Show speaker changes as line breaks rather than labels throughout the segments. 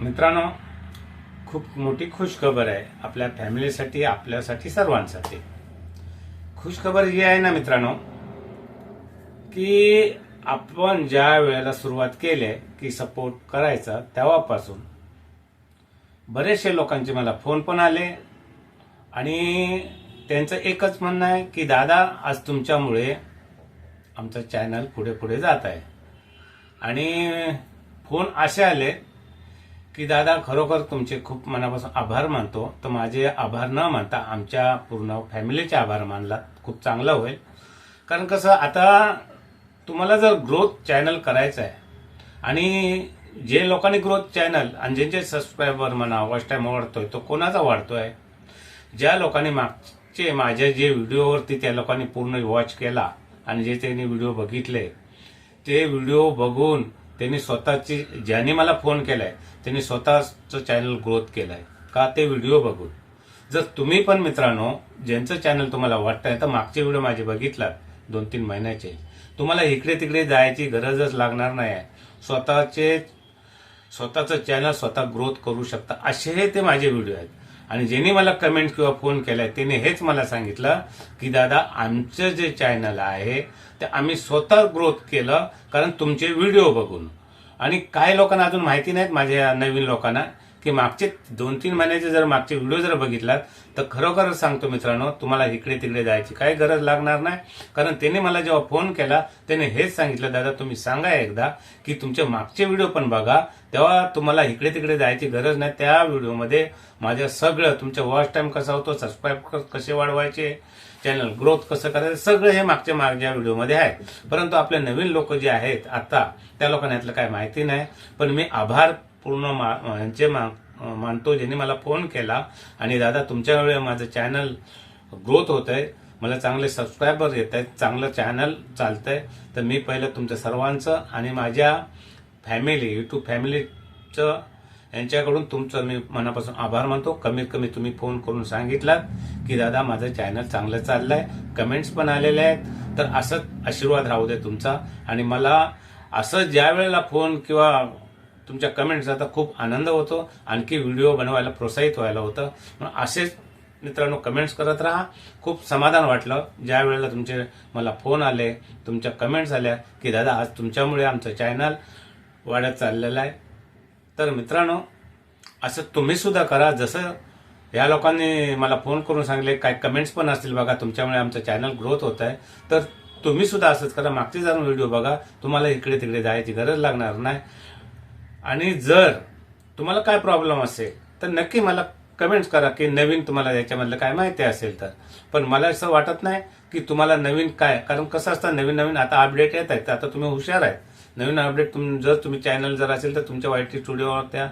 मित्रांनो खूप मोठी खुशखबर आहे आपल्या फॅमिलीसाठी आपल्यासाठी सर्वांसाठी. खुशखबर ही आहे ना मित्रांनो की आपण ज्या वेळेला सुरुवात केली आहे की सपोर्ट करायचा तेव्हापासून बरेचसे लोकांचे मला फोन पण आले आणि त्यांचं एकच म्हणणं आहे की दादा आज तुमच्यामुळे आमचं चॅनल पुढे पुढे जात आहे. आणि फोन असे आले की दादा खरोखर तुमचे खूप मनापासून आभार मानतो. तर माझे आभार न मानता आमच्या पूर्ण फॅमिलीचे आभार मानला. खूप चांगलं होईल. कारण कसं आता तुम्हाला जर ग्रोथ चॅनल करायचं आहे आणि जे लोकांनी ग्रोथ चॅनल आणि ज्यांचे सबस्क्रायबर म्हणा वॉच टाईम वाढतोय तो कोणाचा वाढतोय? ज्या लोकांनी मागचे माझ्या जे व्हिडिओवरती त्या लोकांनी पूर्ण वॉच केला आणि जे त्यांनी व्हिडिओ बघितले ते व्हिडिओ बघून त्यांनी स्वतःची ज्याने मला फोन केलाय त्यांनी स्वतःचं चॅनल ग्रोथ केलाय. का ते व्हिडिओ बघून? जर तुम्ही पण मित्रांनो ज्यांचं चॅनल तुम्हाला वाटतंय तर मागचे व्हिडिओ माझे बघितलात दोन तीन महिन्याचे. तुम्हाला इकडे तिकडे जायची गरजच लागणार नाही. आहे स्वतःचे स्वतःचं चॅनल स्वतः ग्रोथ करू शकता. असे हे ते माझे व्हिडिओ आहेत. आणि ज्यांनी मला कमेंट किंवा फोन केलाय त्याने हेच मला सांगितलं की दादा आमचं जे चॅनल आहे ते आम्ही स्वतः ग्रोथ केलं कारण तुमचे व्हिडिओ बघून. आणि काही लोकांना अजून माहिती नाहीत माझ्या नवीन लोकांना की मागचे दोन तीन महिन्याचे जर मागचे व्हिडिओ जर बघितलात तर खरोखर सांगतो मित्रांनो तुम्हाला इकडे तिकडे जायची काही गरज लागणार नाही. कारण त्याने मला जेव्हा फोन केला त्याने हेच सांगितलं दादा तुम्ही सांगा एकदा की तुमचे मागचे व्हिडिओ पण बघा. तेव्हा तुम्हाला इकडे तिकडे जायची गरज नाही. त्या व्हिडिओमध्ये माझ्या सगळं तुमचं वॉच टाइम कसा होतो सबस्क्राईब कसे वाढवायचे चॅनल ग्रोथ कसं करायचं सगळं हे मागच्या मागच्या व्हिडिओमध्ये आहे. परंतु आपले नवीन लोक जे आहेत आता त्या लोकांना यातलं काय माहिती नाही. पण मी आभार पूर्ण मा- यांचे मा- मानतो ज्यांनी मला फोन केला. आणि दादा तुमच्यामुळे माझं चॅनल ग्रोथ होत आहे मला चांगले सबस्क्रायबर येत आहेत चांगलं चॅनल चालतंय. तर मी पहिलं तुमच्या सर्वांचं आणि माझ्या फॅमिली युट्यूब फॅमिलीचं यांच्याकडून तुमचं मी मनापासून आभार मानतो. कमीत कमी तुम्ही फोन करून सांगितलात की दादा माझं चॅनल चांगलं चाललंय. कमेंट्स पण आलेले आहेत. तर असंच आशीर्वाद राहू दे तुमचा. आणि मला असं ज्या वेळेला फोन किंवा तुमच्या कमेंट्स आता खूप आनंद होतो. आणखी व्हिडिओ बनवायला प्रोत्साहित व्हायला होतं. म्हणून असेच मित्रांनो कमेंट्स करत राहा. खूप समाधान वाटलं ज्या वेळेला तुमचे मला फोन आले तुमच्या कमेंट्स आल्या की दादा आज तुमच्यामुळे आमचं चॅनल वाढत चाललेलं आहे. तर मित्रांनो असं तुम्ही सुद्धा करा. जसं या लोकांनी मला फोन करून सांगले काय कमेंट्स पण असतील बघा तुमच्यामुळे आमचं चॅनल ग्रोथ होत आहे. तर तुम्ही सुद्धा असंच करा. मागचे जाऊन व्हिडिओ बघा तुम्हाला इकडे तिकडे जायची गरज लागणार नाही. आणि जर तुम्हाला काय प्रॉब्लेम असेल तर नक्की मला कमेंट्स करा की नवीन तुम्हाला याच्यामधलं काय माहिती असेल तर. पण मला असं वाटत नाही की तुम्हाला नवीन काय कारण कसं असतं नवीन नवीन आता अपडेट येत आहेत आता तुम्ही हुशार आहेत. नवीन अपडेट तुम जर तुम्ही चॅनल जर असेल तर तुमच्या वाईट स्टुडिओवर त्या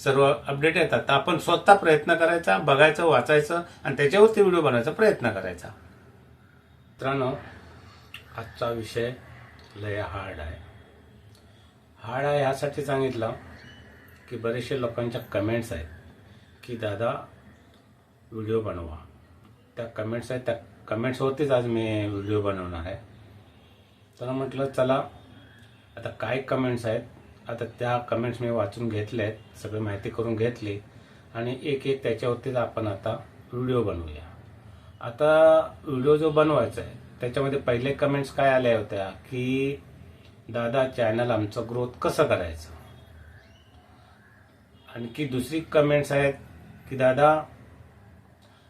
सर्व अपडेट येतात. तर आपण स्वतः प्रयत्न करायचा बघायचं वाचायचं आणि त्याच्यावरती व्हिडिओ बनवायचा प्रयत्न करायचा. मित्रांनो आजचा विषय लय हार्ड आहे. हार्ड आहे ह्यासाठी सांगितलं की बरेचसे लोकांच्या कमेंट्स आहेत की दादा व्हिडिओ बनवा. त्या कमेंट्स आहेत त्या कमेंट्सवरतीच आज मी व्हिडिओ बनवणार आहे. तर म्हटलं चला आता काय कमेंट्स आहेत? आता त्या कमेंट्स मी वाचून घेतल्या आहेत सगळी माहिती करून घेतली आणि एक एक त्याच्यावरतीच आपण आता व्हिडिओ बनवूया. आता व्हिडिओ जो बनवायचा आहे त्याच्यामध्ये पहिले कमेंट्स काय आल्या होत्या? की दादा चॅनल आमचं ग्रोथ कसं करायचं? आणखी दुसरी कमेंट्स आहेत की दादा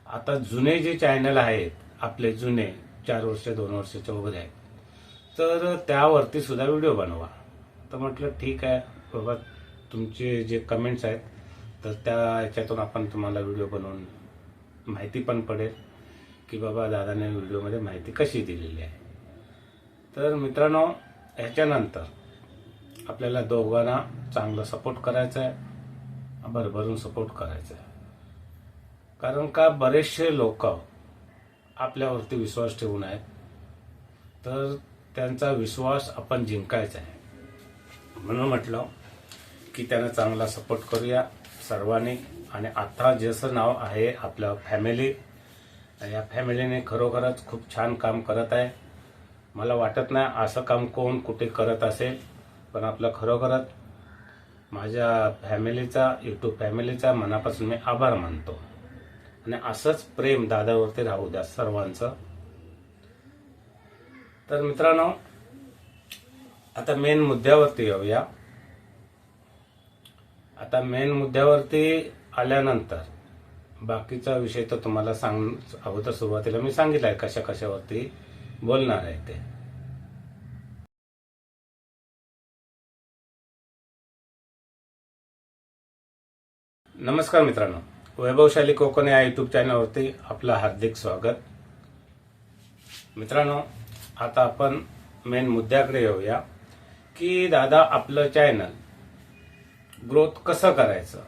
आता जुने जे चॅनल आहेत आपले जुने चार वर्ष दोन वर्षाचे वगैरे आहेत तर त्यावरती सुद्धा व्हिडिओ बनवा. तर म्हटलं ठीक आहे. बाबा तुमचे जे कमेंट्स आहेत तर त्या ह्याच्यातून आपण तुम्हाला व्हिडिओ बनवून माहिती पण पडेल की बाबा दादाने व्हिडिओमध्ये माहिती कशी दिलेली आहे. तर मित्रांनो ह्याच्यानंतर आपल्याला दोघांना चांगलं सपोर्ट करायचं आहे भरभरून सपोर्ट करायचा आहे कारण का बरेचसे लोक आपल्यावरती विश्वास ठेवून आहेत तर त्यांचा विश्वास आपण जिंकायचा आहे. म्हणून म्हटलं की त्यांना चांगला सपोर्ट करूया सर्वांनी. आणि आता जसं नाव आहे आपलं फॅमिली या फॅमिलीने खरोखरच खूप छान काम करत आहे. मला वाटत नाही असं काम कोण कुठे करत असेल पण आपलं खरोखरच माझ्या फॅमिलीचा यूट्यूब फॅमिलीचा मनापासून मी आभार मानतो. आणि असंच प्रेम दादावरती राहू द्या सर्वांचं. तर मित्रांनो आता मेन मुद्द्यावरती येऊया. आता मेन मुद्द्यावरती आल्यानंतर बाकीचा विषय तर तुम्हाला सांग अगोदर सुरुवातीला मी सांगितलं आहे कशा कशावरती बोलणार आहे ते. नमस्कार मित्रांनो वैभवशाली कोकण या युट्यूब चॅनलवरती आपलं हार्दिक स्वागत. मित्रांनो आता आपण मेन मुद्द्याकडे येऊया की दादा आपलं चॅनल ग्रोथ कसं करायचं?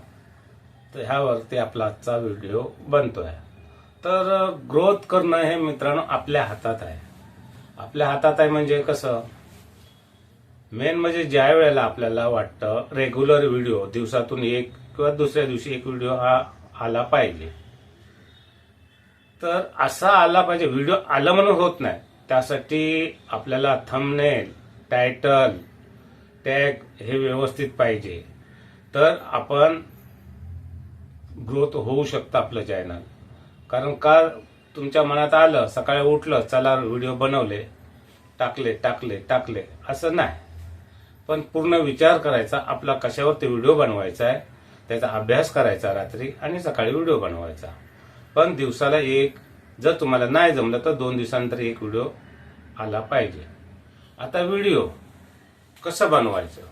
तर ह्यावरती आपला आजचा व्हिडिओ बनतोय. तर ग्रोथ करणं हे मित्रांनो आपल्या हातात आहे. आपल्या हातात आहे म्हणजे कसं? मेन म्हणजे ज्या वेळेला आपल्याला वाटतं रेग्युलर व्हिडिओ दिवसातून एक किंवा दुसऱ्या दिवशी एक व्हिडिओ हा आला पाहिजे. तर असा आला पाहिजे. व्हिडिओ आला म्हणून होत नाही. त्यासाठी आपल्याला थंबनेल टायटल टॅग हे व्यवस्थित पाहिजे. तर आपण ग्रोथ होऊ शकतं आपलं चॅनल कारण का तुमच्या मनात आलं सकाळी उठलं चला व्हिडिओ बनवले टाकले टाकले टाकले असं नाही. पण पूर्ण विचार करायचा आपला कशावरती व्हिडिओ बनवायचा आहे त्याचा अभ्यास करायचा रात्री आणि सकाळी व्हिडिओ बनवायचा. पण दिवसाला एक जर तुम्हाला नाही जमलं तर दोन दिवसानंतर एक व्हिडिओ आला पाहिजे. आता व्हिडिओ कसं बनवायचं?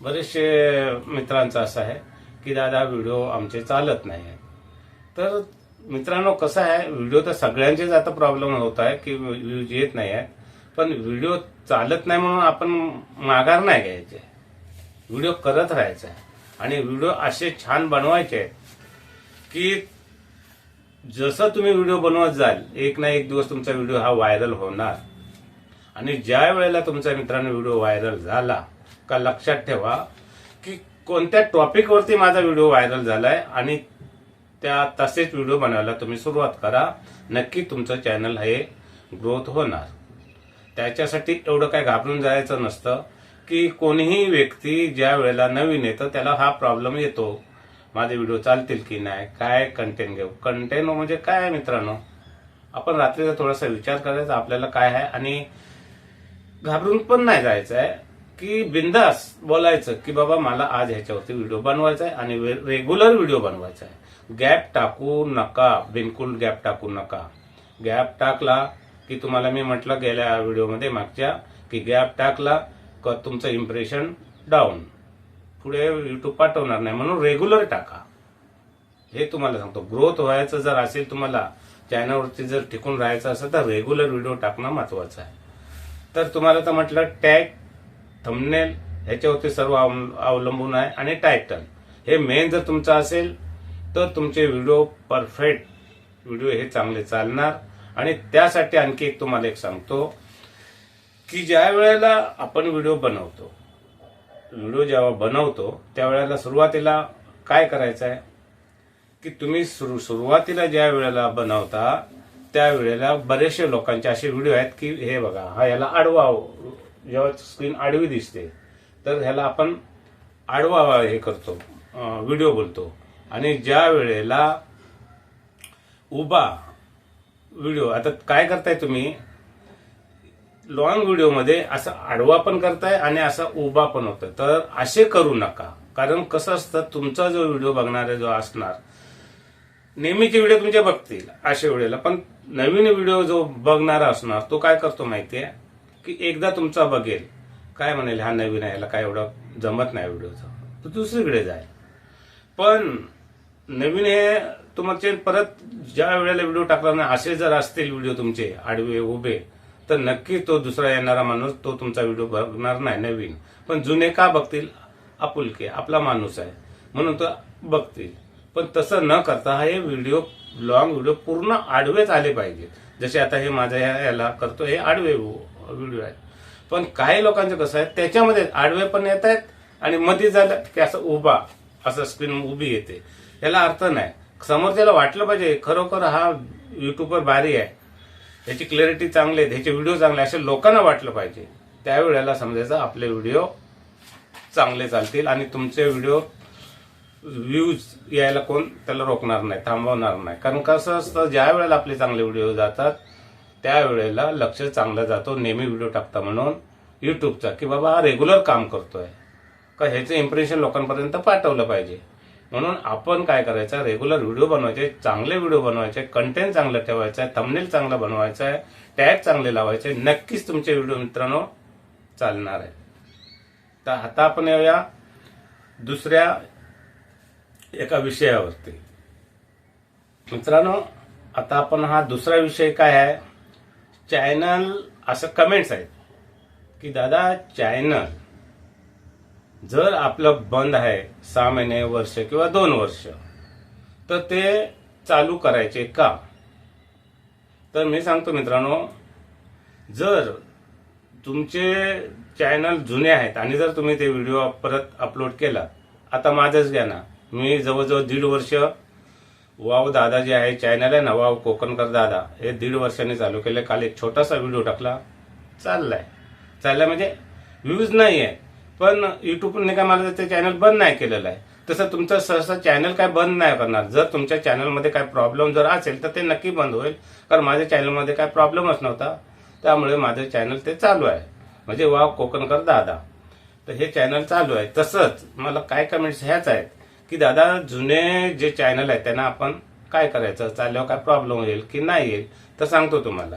बरेचसे मित्रांचं असं आहे की दादा व्हिडिओ आमचे चालत नाही आहे तर मित्रांनो कसं आहे व्हिडिओ तर सगळ्यांचेच आता प्रॉब्लेम होत आहे की व्ह्यूज येत नाही आहे पण व्हिडिओ चालत नाही म्हणून आपण माघार नाही घ्यायचे. व्हिडिओ करत राहायचा आहे. आणि व्हिडिओ असे छान बनवायचे आहेत की जसं तुम्ही व्हिडिओ बनवत जाल एक ना एक दिवस तुमचा व्हिडिओ हा व्हायरल होणार. आणि ज्या वेळेला तुमचा मित्रांनो व्हिडिओ व्हायरल झाला का लक्षात ठेवा की कोणत्या टॉपिकवरती माझा व्हिडिओ व्हायरल झालाय आणि त्या तसेच व्हिडिओ बनवायला तुम्ही सुरुवात करा नक्की तुमचं चॅनल हे ग्रोथ होणार. त्याच्यासाठी एवढं काय घाबरून जायचं नसतं की कोणीही व्यक्ती ज्या वेळेला नवीन येतं त्याला हा प्रॉब्लेम येतो. माझे व्हिडिओ चालतील की नाही? काय कंटेंट घेऊ? कंटेंट हो म्हणजे काय आहे मित्रांनो? आपण रात्रीचा थोडासा विचार करायचा आपल्याला काय आहे? आणि घाबरून पण नाही जायचं आहे की बिंदास बोलायचं की बाबा मला आज ह्याच्यावरती व्हिडिओ बनवायचा आहे आणि रेग्युलर व्हिडिओ बनवायचा आहे. गॅप टाकू नका. बिलकुल गॅप टाकू नका. गॅप टाकला की तुम्हाला मी म्हटलं गेल्या व्हिडिओमध्ये मागच्या की गॅप टाकला का तुमचं इम्प्रेशन डाऊन पुढे युट्यूब पाठवणार नाही म्हणून रेग्युलर टाका. हे तुम्हाला सांगतो ग्रोथ व्हायचं जर असेल तुम्हाला चॅनलवरती जर टिकून राहायचं असेल तर रेग्युलर व्हिडिओ टाकणं महत्वाचं आहे. तर तुम्हाला तर म्हटलं टॅग थंबनेल ह्याच्यावरती सर्व अवलंबून आहे आणि टायटल हे मेन जर तुमचं असेल तर तुमचे व्हिडिओ परफेक्ट व्हिडिओ हे चांगले चालणार. आणि त्यासाठी आणखी एक तुम्हाला एक सांगतो की ज्या वेळेला आपण व्हिडिओ बनवतो व्हिडिओ जेव्हा बनवतो त्यावेळेला सुरुवातीला काय करायचं आहे की तुम्ही सुरू सुरुवातीला ज्या वेळेला बनवता त्यावेळेला बरेचसे लोकांचे असे व्हिडिओ आहेत की हे बघा हा याला आडवा जेव्हा स्क्रीन आडवी दिसते तर ह्याला आपण आडवा हे करतो व्हिडिओ बोलतो. आणि ज्या वेळेला उभा व्हिडिओ आता काय करताय तुम्ही? लॉंग व्हिडिओमध्ये असं आडवा पण करताय आणि असा उभा पण होतोय. तर असे करू नका. कारण कसं असतं तुमचा जो व्हिडिओ बघणारे जो असणार नेहमीचे व्हिडिओ तुमचे बघतील अशा वेळेला. पण नवीन व्हिडिओ जो बघणारा असणार तो काय करतो माहितीये? की एकदा तुमचा बघेल. काय म्हणेल हा नवीन आहे याला काय एवढं जमत नाही व्हिडिओचा तो दुसरीकडे जाईल. पण नवीन हे तुमचे परत ज्या वेळेला व्हिडिओ टाकला ना असे जर असतील व्हिडिओ तुमचे आडवे उभे तर नक्की तो दुसरा येणारा माणूस तो तुमचा व्हिडिओ बघणार नाही नवीन. पण जुने का बघतील? आपुलके आपला माणूस आहे. म्हणून तो बघतील. पण तसं न करता हे व्हिडिओ लॉंग व्हिडिओ पूर्ण आडवेच आले पाहिजे. जसे आता हे माझ्या या- याला करतो हे आडवे व्हिडिओ आहेत. पण काही लोकांचं कसं आहे त्याच्यामध्ये आडवे पण येत आहेत आणि मध्ये झालं की असं उभा असं स्क्रीन उभी येते. याला अर्थ नाही. समोरच्याला वाटलं पाहिजे खरोखर हा युट्यूबर भारी आहे. ह्याची क्लॅरिटी चांगली आहे ह्याचे व्हिडिओ चांगले असे लोकांना वाटलं पाहिजे. त्यावेळेला समजायचं आपले व्हिडिओ चांगले चालतील आणि तुमचे व्हिडिओ व्ह्यूज यायला कोण त्याला रोखणार नाही थांबवणार नाही. कारण कसं असतं ज्या वेळेला आपले चांगले व्हिडिओ जातात त्यावेळेला लक्ष चांगलं जातो नेहमी व्हिडिओ टाकता म्हणून यूट्यूबचा की बाबा हा रेग्युलर काम करतोय. का ह्याचं इम्प्रेशन लोकांपर्यंत पाठवलं पाहिजे. म्हणून आपण काय करायचं? रेग्युलर व्हिडिओ बनवायचे चांगले व्हिडिओ बनवायचे कंटेंट चांगलं ठेवायचं आहे थंबनेल चांगला बनवायचा आहे टॅग चांगले लावायचे नक्कीच तुमचे व्हिडिओ मित्रांनो चालणार आहे. तर आता आपण येऊया दुसऱ्या एका विषयावरती. मित्रांनो आता आपण हा दुसरा विषय काय आहे? चॅनल असं कमेंट्स आहेत की दादा चॅनल जर आपलं बंद आहे सहा महिने वर्ष किंवा दोन वर्ष तर ते चालू करायचे का? तर मी सांगतो मित्रांनो जर तुमचे चॅनल जुने आहेत आणि जर तुम्ही ते व्हिडिओ परत अपलोड केला आता माझंच घ्या ना. मी जवळजवळ दीड वर्ष वाव दादा जे आहे चॅनल आहे ना वाव कोकणकर दादा हे दीड वर्षांनी चालू केले. काल एक छोटासा व्हिडिओ टाकला चाललाय. चाललाय म्हणजे व्ह्यूज नाही आहे पण युट्यूबने काय मला ते चॅनल बंद नाही केलेलं आहे. तसं तुमचं सहसा चॅनल काय बंद नाही करणार. जर तुमच्या चॅनलमध्ये काय प्रॉब्लेम जर असेल तर ते नक्की बंद होईल. कारण माझ्या चॅनलमध्ये काय प्रॉब्लेमच नव्हता. त्यामुळे माझं चॅनल ते चालू आहे. म्हणजे वाव कोकणकर दादा. तर हे चॅनल चालू आहे. तसंच मला काय कमेंट्स ह्याच आहेत की दादा जुने जे चॅनल आहेत त्यांना आपण काय करायचं? चालल्यावर काय प्रॉब्लेम येईल की नाही येईल? तर सांगतो तुम्हाला.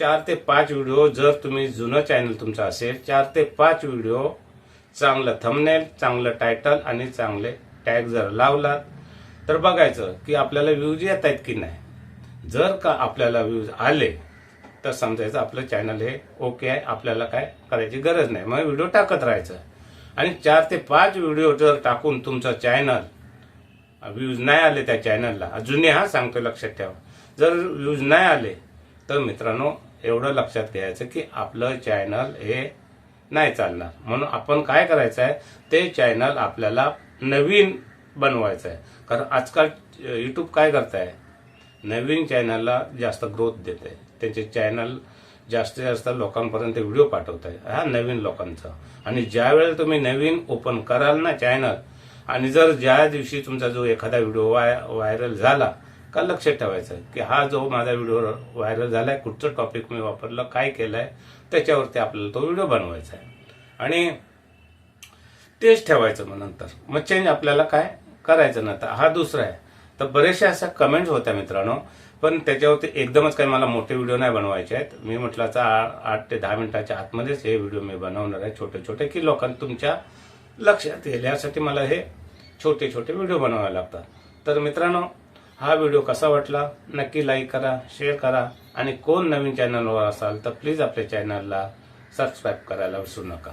चार ते पाच व्हिडिओ जर तुम्ही जुनं चॅनल तुमचं असेल चार ते पाच व्हिडिओ चांगलं थंबनेल चांगलं टायटल आणि चांगले टॅग जर लावलात तर बघायचं की आपल्याला व्ह्यूज येत आहेत की नाही. जर का आपल्याला व्ह्यूज आले तर समजायचं आपलं चॅनल हे ओके आहे आपल्याला काय करायची गरज नाही. मग व्हिडिओ टाकत राहायचं. आणि चार ते पाच व्हिडिओ जर टाकून तुमचं चॅनल व्ह्यूज नाही आले त्या चॅनलला जुने हा सांगतो लक्षात ठेवा. जर व्ह्यूज नाही आले तर मित्रांनो एवढं लक्षात घ्यायचं की आपलं चॅनल हे नाही चालणार. म्हणून आपण काय करायचं आहे? ते चॅनल आपल्याला नवीन बनवायचं आहे. कारण आजकाल यूट्यूब काय करत आहे नवीन चॅनलला जास्त ग्रोथ देत आहे त्यांचे चॅनल जास्तीत जास्त लोकांपर्यंत व्हिडिओ पाठवत आहे हा नवीन लोकांचा. आणि ज्या वेळेला तुम्ही नवीन ओपन कराल ना चॅनल आणि जर ज्या दिवशी तुमचा जो एखादा व्हिडिओ वाय व्हायरल झाला का लक्षात ठेवायचं की हा जो माझा व्हिडिओ व्हायरल झालाय कुठचं टॉपिक मी वापरलं काय केलंय त्याच्यावरती आपल्याला तो व्हिडिओ बनवायचा आहे. आणि तेच ठेवायचं मग नंतर. मग चेंज आपल्याला काय करायचं नंतर हा दुसरा आहे. तर बरेचशा अशा कमेंट्स होत्या मित्रांनो पण त्याच्यावरती एकदमच काही मला मोठे व्हिडिओ नाही बनवायचे आहेत. मी म्हटलं आता आ- आठ ते दहा मिनिटाच्या आतमध्येच हे व्हिडिओ मी बनवणार आहे छोटे छोटे की लोकांना तुमच्या लक्षात येईल. यासाठी मला हे छोटे छोटे व्हिडिओ बनवावे लागतात. तर मित्रांनो हा व्हिडिओ कसा वाटला नक्की लाईक करा शेअर करा. आणि कोण नवीन चॅनलवर असाल तर प्लीज आपल्या चॅनलला सबस्क्राईब करायला विसरू नका.